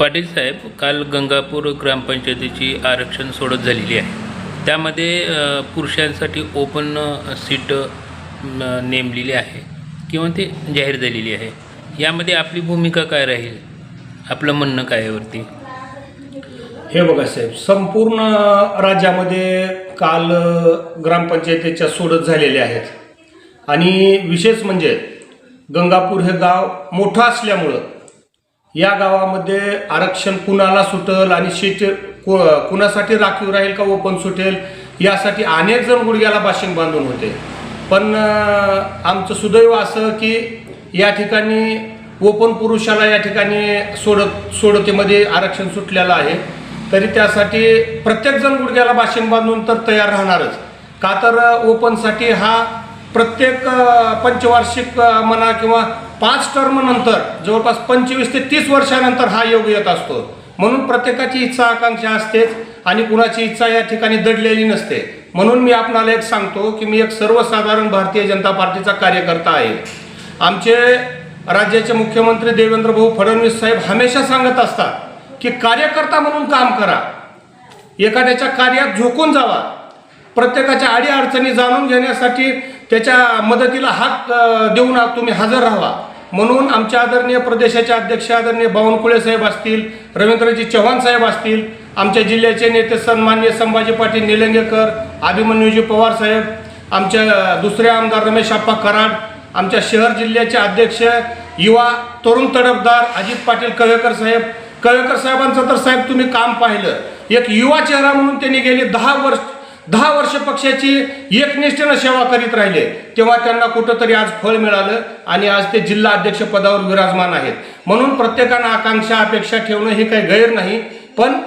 पाटील साहेब काल गंगापूर ग्रामपंचायतीची आरक्षण सोडत झालेली आहे. त्यामध्ये पुरुषांसाठी ओपन सीट नेमलेली आहे किंवा ते जाहीर झालेली आहे. यामध्ये आपली भूमिका काय राहील? आपलं म्हणणं काय आहे वरती? हे बघा साहेब संपूर्ण राज्यामध्ये काल ग्रामपंचायतीच्या सोडत झालेल्या आहेत. आणि विशेष म्हणजे गंगापूर हे गाव मोठं असल्यामुळं या गावामध्ये आरक्षण कुणाला सुटेल आणि सीट कु कुणासाठी राखीव राहील का ओपन सुटेल यासाठी अनेक जण गुडघ्याला बाशिंग बांधून होते. पण आमचं सुदैव असं की या ठिकाणी ओपन पुरुषाला या ठिकाणी सोडत सोडतीमध्ये आरक्षण सुटलेलं आहे. तरी त्यासाठी प्रत्येकजण गुडघ्याला बाशिंग बांधून तर तयार राहणारच. का तर ओपनसाठी हा प्रत्येक पंचवार्षिक म्हणा किंवा पाच टर्म नंतर जवळपास पंचवीस ते तीस वर्षानंतर हा योग येत असतो. म्हणून प्रत्येकाची इच्छा आकांक्षा असतेच आणि कुणाची इच्छा या ठिकाणी दडलेली नसते. म्हणून मी आपणाला एक सांगतो की मी एक सर्वसाधारण भारतीय जनता पार्टीचा कार्यकर्ता आहे. आमचे राज्याचे मुख्यमंत्री देवेंद्र भाऊ फडणवीस साहेब हमेशा सांगत असतात की कार्यकर्ता म्हणून काम करा. एखाद्याच्या कार्यात झोकून जावा. प्रत्येकाच्या अडी अडचणी जाणून घेण्यासाठी त्याच्या मदतीला हात देऊन तुम्ही हजर राहावा. म्हणून आमच्या आदरणीय प्रदेशाचे अध्यक्ष आदरणीय बावनकुळे साहेब असतील रवींद्रजी चव्हाण साहेब असतील आमच्या जिल्ह्याचे नेते सन्मान्य संभाजी पाटील निलंगेकर अभिमन्यूजी पवार साहेब आमच्या दुसरे आमदार रमेश आप्पा कराड आमच्या शहर जिल्ह्याचे अध्यक्ष युवा तरुण तडफदार अजित पाटील कवेकर साहेब. कवेकर साहेबांचं तर साहेब तुम्ही काम पाहिलं. एक युवा चेहरा म्हणून त्यांनी गेली दहा वर्ष दहा वर्ष पक्षाची एकनिष्ठेनं सेवा करीत राहिले. तेव्हा त्यांना कुठंतरी आज फळ मिळालं आणि आज ते जिल्हा अध्यक्ष पदावर विराजमान आहेत. म्हणून प्रत्येकानं आकांक्षा अपेक्षा ठेवणं हे काही गैर नाही. पण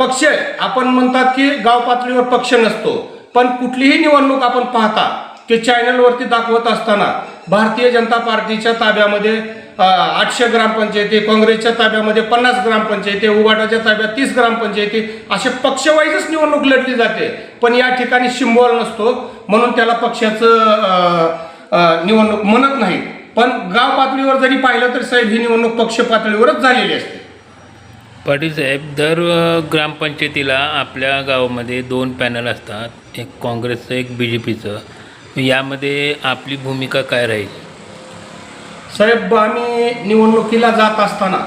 पक्ष आपण म्हणतात की गाव पातळीवर पक्ष नसतो. पण कुठलीही निवडणूक आपण पाहता की चॅनलवरती दाखवत असताना भारतीय जनता पार्टीच्या ताब्यामध्ये आठशे ग्रामपंचायती काँग्रेसच्या ताब्यामध्ये पन्नास ग्रामपंचायती उबाटाच्या ताब्यात तीस ग्रामपंचायती असे पक्षवाईजच निवडणूक लढली जाते. पण या ठिकाणी सिम्बॉल नसतो म्हणून त्याला पक्षाचं निवडणूक म्हणत नाही. पण गाव पातळीवर जरी पाहिलं तर साहेब ही निवडणूक पक्ष पातळीवरच झालेली असते. पाटील साहेब दर ग्रामपंचायतीला आपल्या गावामध्ये दोन पॅनल असतात. एक काँग्रेसचं एक बी जे पीचं यामध्ये आपली भूमिका काय राहील? साहेब आम्ही निवडणुकीला जात असताना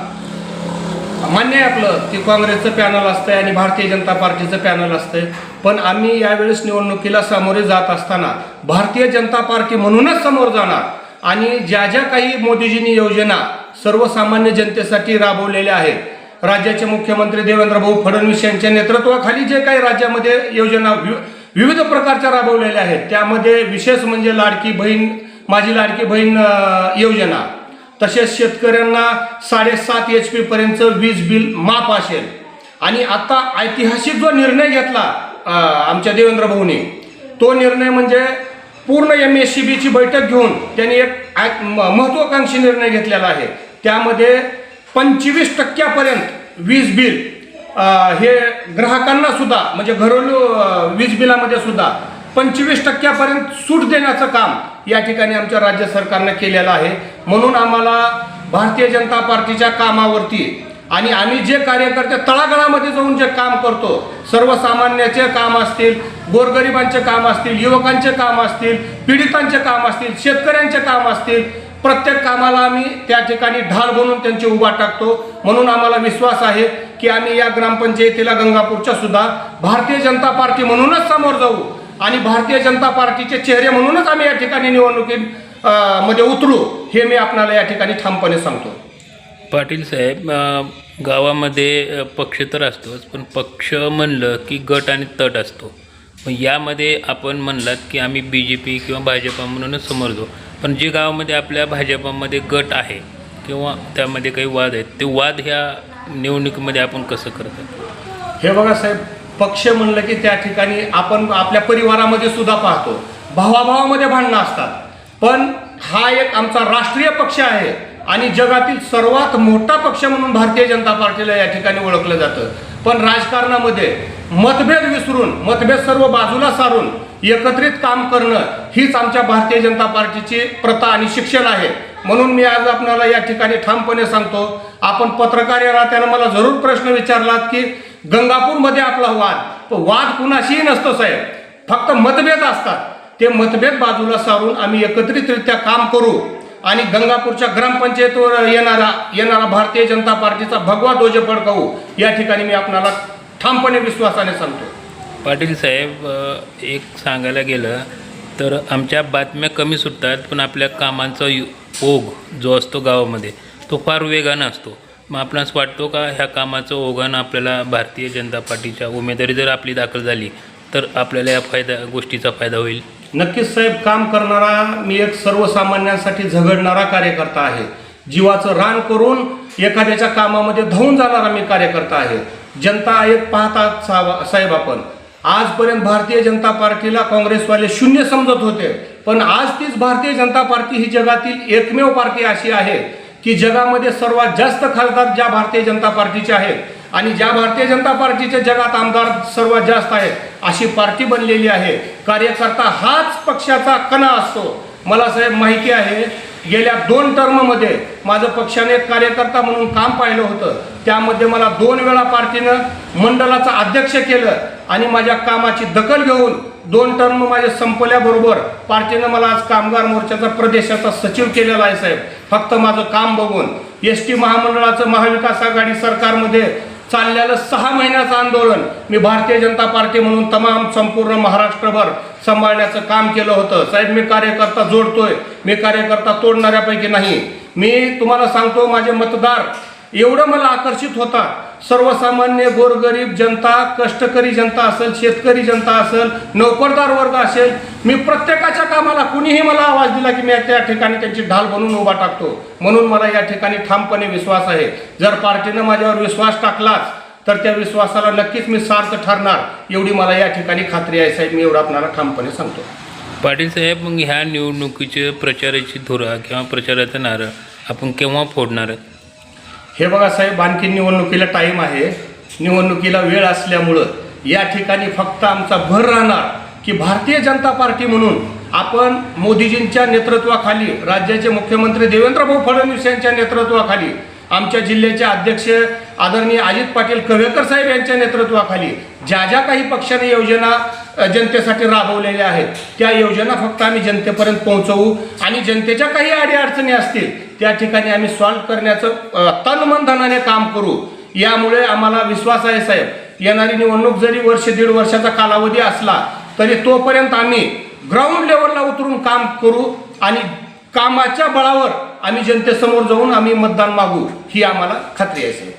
मान्य आहे आपलं की काँग्रेसचं पॅनल असतंय आणि भारतीय जनता पार्टीचं पॅनल असतंय. पण आम्ही यावेळेस निवडणुकीला सामोरे जात असताना भारतीय जनता पार्टी म्हणूनच समोर जाणार आणि ज्या ज्या काही मोदीजींनी योजना सर्वसामान्य जनतेसाठी राबवलेल्या आहेत राज्याचे मुख्यमंत्री देवेंद्र भाऊ फडणवीस यांच्या नेतृत्वाखाली जे काही राज्यामध्ये योजना विविध प्रकारच्या राबवलेल्या आहेत. त्यामध्ये विशेष म्हणजे लाडकी बहीण माझी लाडकी बहीण योजना. तसेच शेतकऱ्यांना साडेसात एच पी पर्यंत वीज बिल माफ असेल. आणि आता ऐतिहासिक जो निर्णय घेतला आमच्या देवेंद्र भाऊने तो निर्णय म्हणजे पूर्ण एम एस सी बीची बैठक घेऊन त्यांनी एक म- महत्वाकांक्षी निर्णय घेतलेला आहे. त्यामध्ये पंचवीस टक्क्यापर्यंत वीज बिल हे ग्राहकांना सुद्धा म्हणजे घरेलू वीज बिलामध्ये सुद्धा पंचवीस टक्क्यापर्यंत सूट देण्याचं काम या ठिकाणी आमच्या राज्य सरकारनं केलेलं आहे. म्हणून आम्हाला भारतीय जनता पार्टीच्या कामावरती आणि आम्ही जे कार्यकर्ते तळागाळामध्ये जाऊन जे काम करतो सर्वसामान्याचे काम असतील गोरगरिबांचे काम असतील युवकांचे काम असतील पीडितांचे काम असतील शेतकऱ्यांचे काम असतील प्रत्येक कामाला आम्ही त्या ठिकाणी ढाल बनवून त्यांची उभा टाकतो. म्हणून आम्हाला विश्वास आहे की आम्ही या ग्रामपंचायतीला गंगापूरच्या सुद्धा भारतीय जनता पार्टी म्हणूनच समोर जाऊ आणि भारतीय जनता पार्टीचे चेहरे म्हणूनच आम्ही या ठिकाणी निवडणुकीत मध्ये उतरू हे मी आपणाला या ठिकाणी ठामपणे सांगतो. पाटील साहेब गावामध्ये पक्ष तर असतोच पण पक्ष म्हणलं की गट आणि तट असतो. मग यामध्ये आपण म्हणलात की आम्ही बी जे पी किंवा भाजपा म्हणूनच समोर जाऊ. पण जे गावामध्ये आपल्या भाजपामध्ये गट आहे किंवा त्यामध्ये काही वाद आहेत ते वाद ह्या निवडणुकीमध्ये आपण कसं करतात हे बघा साहेब पक्ष म्हणलं की त्या ठिकाणी आपण आपल्या परिवारामध्ये सुद्धा पाहतो. भावाभावामध्ये भांडणं असतात. पण हा एक आमचा राष्ट्रीय पक्ष आहे आणि जगातील सर्वात मोठा पक्ष म्हणून भारतीय जनता पार्टीला या ठिकाणी ओळखलं जातं. पण राजकारणामध्ये मतभेद विसरून मतभेद सर्व बाजूला सारून एकत्रित काम करणं हीच आमच्या भारतीय जनता पार्टीची प्रथा आणि शिक्षण आहे. म्हणून मी आज आपणाला या ठिकाणी ठामपणे सांगतो आपण पत्रकार या नात्यानं मला जरूर प्रश्न विचारलात की गंगापूरमध्ये आपला वाद तो वाद कुणाशीही नसतो साहेब. फक्त मतभेद असतात. ते मतभेद बाजूला सारून आम्ही एकत्रितरित्या काम करू. आणि गंगापूरच्या ग्रामपंचायतीवर येणारा येणारा भारतीय जनता पार्टीचा भगवा ध्वज फडकावू. या ठिकाणी मी आपणाला ठामपणे विश्वासाने सांगतो. पाटील साहेब एक सांगायला गेलं तर आमच्या बातम्या कमी सुटतात पण आपल्या कामांचा ओघ जो असतो गावामध्ये. तो फार वेगानं असतो. मग आपणास वाटतो का ह्या कामाचं ओघानं आपल्याला भारतीय जनता पार्टीच्या उमेदवारी जर आपली दाखल झाली तर आपल्याला या फायदा गोष्टीचा फायदा होईल? नक्कीच साहेब काम करणारा मी एक सर्वसामान्यांसाठी झगडणारा कार्यकर्ता आहे. जीवाचं रान करून एखाद्याच्या कामामध्ये धावून जाणारा मी कार्यकर्ता आहे. जनता एक पाहतात साहेब आपण. आजपर्यंत भारतीय जनता पार्टीला काँग्रेसवाले शून्य समजत होते. पण आज तीच भारतीय जनता पार्टी ही जगातील एकमेव पार्टी अशी आहे. की जगामध्ये सर्वात जास्त खासदार ज्या भारतीय जनता पार्टीचे आहेत आणि ज्या भारतीय जनता पार्टीचे जगात आमदार सर्वात जास्त आहेत अशी पार्टी बनलेली आहे. कार्यकर्ता हाच पक्षाचा कणा असतो. मला साहेब माहिती आहे गेल्या दोन टर्ममध्ये माझं पक्षाने एक कार्यकर्ता म्हणून काम पाहिलं होतं. त्यामध्ये मला दोन वेळा पार्टीनं मंडळाचं अध्यक्ष केलं आणि माझ्या कामाची दखल घेऊन दोन टर्म माझे संपल्याबरोबर पार्टीनं मला आज कामगार मोर्चाचा प्रदेशाचा सचिव केलेला आहे साहेब. फक्त माझं काम बघून. एस टी महामंडळाचं महाविकास आघाडी सरकारमध्ये चाललेलं सहा महिन्याचं आंदोलन मी भारतीय जनता पार्टी म्हणून तमाम संपूर्ण महाराष्ट्रभर सांभाळण्याचं काम केलं होतं. साहेब मी कार्यकर्ता जोडतोय. मी कार्यकर्ता तोडणाऱ्यापैकी नाही. मी तुम्हाला सांगतो माझे मतदार एवढं मला आकर्षित होता. सर्वसामान्य गोरगरीब जनता कष्टकरी जनता असेल शेतकरी जनता असेल नोकरदार वर्ग असेल मी प्रत्येकाच्या कामाला कुणीही मला आवाज दिला की मी त्या ठिकाणी त्यांची ढाल बनवून उभा टाकतो. म्हणून मला या ठिकाणी ठामपणे विश्वास आहे. जर पार्टीनं माझ्यावर विश्वास टाकलाच तर त्या विश्वासाला नक्कीच मी सार्थ ठरणार एवढी मला या ठिकाणी खात्री आहे साहेब. मी एवढं आपणाला ठामपणे सांगतो. पाटील साहेब मग ह्या निवडणुकीचे प्रचाराची धुरा किंवा प्रचाराचा नारळ आपण केव्हा फोडणार? आहे हे बघा साहेब आणखी निवडणुकीला टाईम आहे. निवडणुकीला वेळ असल्यामुळं या ठिकाणी फक्त आमचा भर राहणार की भारतीय जनता पार्टी म्हणून आपण मोदीजींच्या नेतृत्वाखाली राज्याचे मुख्यमंत्री देवेंद्रभाऊ फडणवीस यांच्या नेतृत्वाखाली आमच्या जिल्ह्याचे अध्यक्ष आदरणीय अजित पाटील कवेकर साहेब यांच्या नेतृत्वाखाली ज्या ज्या काही पक्षाने योजना जनतेसाठी राबवलेल्या आहेत त्या योजना फक्त आम्ही जनतेपर्यंत पोहोचवू आणि जनतेच्या काही अडीअडचणी असतील त्या ठिकाणी आम्ही सॉल्व्ह करण्याचं तनमनधनाने तन काम करू. यामुळे आम्हाला विश्वास आहे साहेब. येणारी निवडणूक जरी वर्ष दीड वर्षाचा कालावधी असला तरी तोपर्यंत आम्ही ग्राउंड लेवलला उतरून काम करू आणि कामाच्या बळावर आम्ही जनतेसमोर जाऊन आम्ही मतदान मागू ही आम्हाला खात्री आहे साहेब.